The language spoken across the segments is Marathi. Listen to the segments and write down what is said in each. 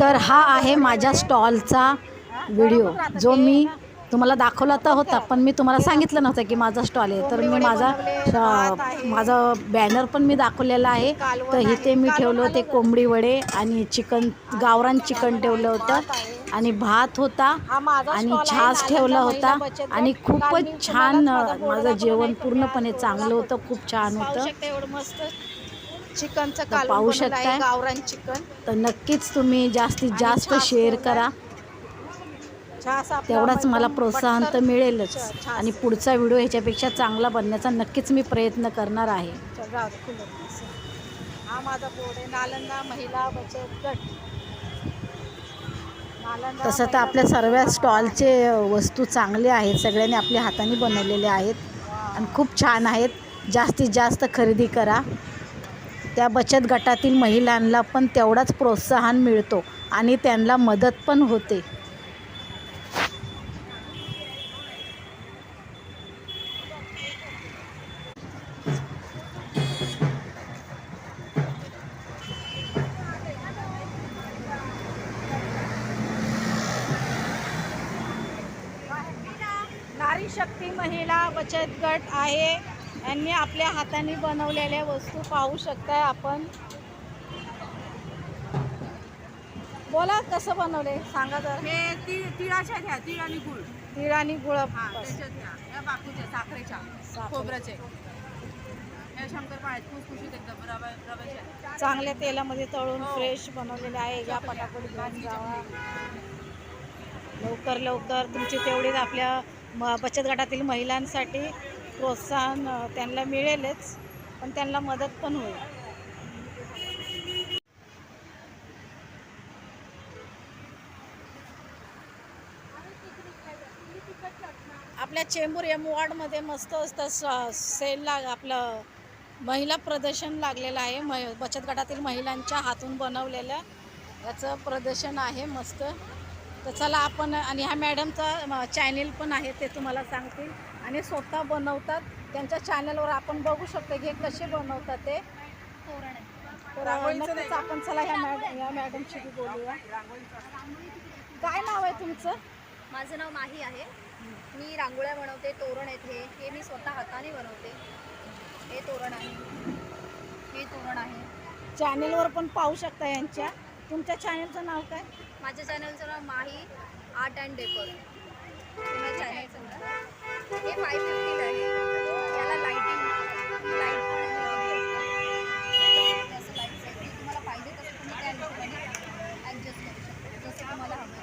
तर हा आहे माझ्या स्टॉलचा व्हिडिओ जो मी तुम्हाला दाखवला तर होता पण मी तुम्हाला सांगितलं नव्हतं की माझा स्टॉल आहे. तर मी माझा माझा बॅनर पण मी दाखवलेला आहे. तर इथे मी ठेवलं होते कोंबडी वडे आणि चिकन गावरान चिकन ठेवलं होतं. आणि भात होता आणि छास ठेवला होता. आणि खूपच छान माझं जेवण पूर्णपणे चांगलं होतं खूप छान होतं. चिकनचं कालवण पाहू शकताय. गावरान चिकन. तर नक्कीच तुम्ही जास्तीत जास्त शेअर. करा. तेवढाच मला प्रोत्साहन तर मिळेलच. आणि. पुढचा व्हिडिओ ह्याच्यापेक्षा चांगला बनण्याचा नक्कीच मी प्रयत्न करणार आहे. चल, राहू दे, खुलं असं. हा माझा बोर्ड आहे. नालंदा महिला बचत गट. नालंदा तसं तर आपल्या सर्व स्टॉलचे वस्तू चांगले आहेत. सगळ्यांनी आपल्या हाताने बनवलेले आहेत. आणि खूप छान आहेत. जास्तीत जास्त खरेदी करा. त्या बचत गटातील महिलांना पण तेवढाच प्रोत्साहन मिळतो आणि त्यांना मदत पण होते. शक्ती महिला बचत गट आहे. यांनी आपल्या हाताने बनवलेल्या वस्तू पाहू शकताय आपण. बोला कसं बनवले सांगा जर. हे ती तिळाच्या घ्या तीळ आणि गुळ. तीळ आणि गुळ हा त्याच्यात घ्या या बाकूच्या साखरेच्या साखर. खोबऱ्याचे. या शंकरपाळ्यात खुसखुशीत एकदम रवा रव्याच्या. चांगल्या तेलामध्ये तळून हो. फ्रेश बनवलेले आहे. या पटापट घेऊन जावा. लवकर लवकर तुमची तेवढीच आपल्या बचत गटातील महिलांसाठी प्रोत्साहन त्यांना मिळेलच पण त्यांना मदत पण होईल. आपल्या चेंबूर एम वॉर्डमध्ये मस्त असतं स- सेल लाग आपलं महिला प्रदर्शन लागलेलं आहे. म बचत गटातील महिलांच्या हातून बनवलेलं याचं प्रदर्शन आहे मस्त. तर चला आपण आणि ह्या मॅडमचा चॅनेल पण आहे ते तुम्हाला सांगतील. आणि स्वतः बनवतात. त्यांच्या चॅनलवर आपण बघू शकतो की हे कसे बनवतात ते. नक्कीच आपण चला ह्या मॅडम या मॅडमशी बोलूया. काय नाव आहे तुमचं? माझं नाव माही आहे. मी रांगोळ्या बनवते तोरण आहेत हे. हे मी स्वतः हाताने बनवते. हे तोरण आहे. हे तोरण आहे. चॅनेलवर पण पाहू शकता यांच्या. तुमच्या चॅनेलचं नाव काय? माझ्या चॅनलचं नाव माही आर्ट अँड डेकोर. हे माझ्या हे फाय फिफ्टीला आहे. लाईटिंग लाइट पण जसं लाइट सेटिंग तुम्हाला पाहिजे तसं तुम्ही त्या हिशोबाने ॲडजस्ट करू शकता. जसं तुम्हाला हवं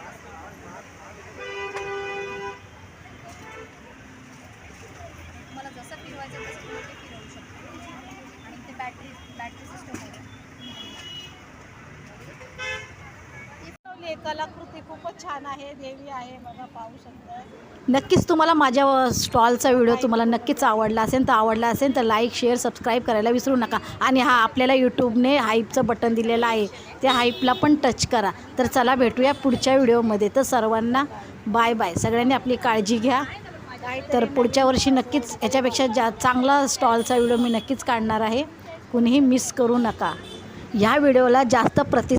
तुम्हाला जसं फिरवायचं तसं तुम्ही ते फिरवू शकता. आणि ते बॅटरी बॅटरी सिस्टम आहे आहे. कलाकृती खूपच छान आहे देवी आहे बघा पाहू शकता. नक्कीच तुम्हाला माझ्या स्टॉलचा व्हिडिओ तुम्हाला नक्कीच आवडला असेल तर आवडला असेल तर लाईक शेअर सबस्क्राईब करायला विसरू नका. आणि हा आपल्याला यूट्यूबने हाईपचं बटन दिलेलं आहे. त्या हाईपला पण टच करा. तर चला भेटूया पुढच्या व्हिडिओमध्ये तर सर्वांना बाय बाय सगळ्यांनी आपली काळजी घ्या. तर पुढच्या वर्षी नक्कीच याच्यापेक्षा जा चांगला स्टॉलचा व्हिडिओ मी नक्कीच काढणार आहे. कुणीही मिस करू नका. ह्या व्हिडिओला जास्त प्रति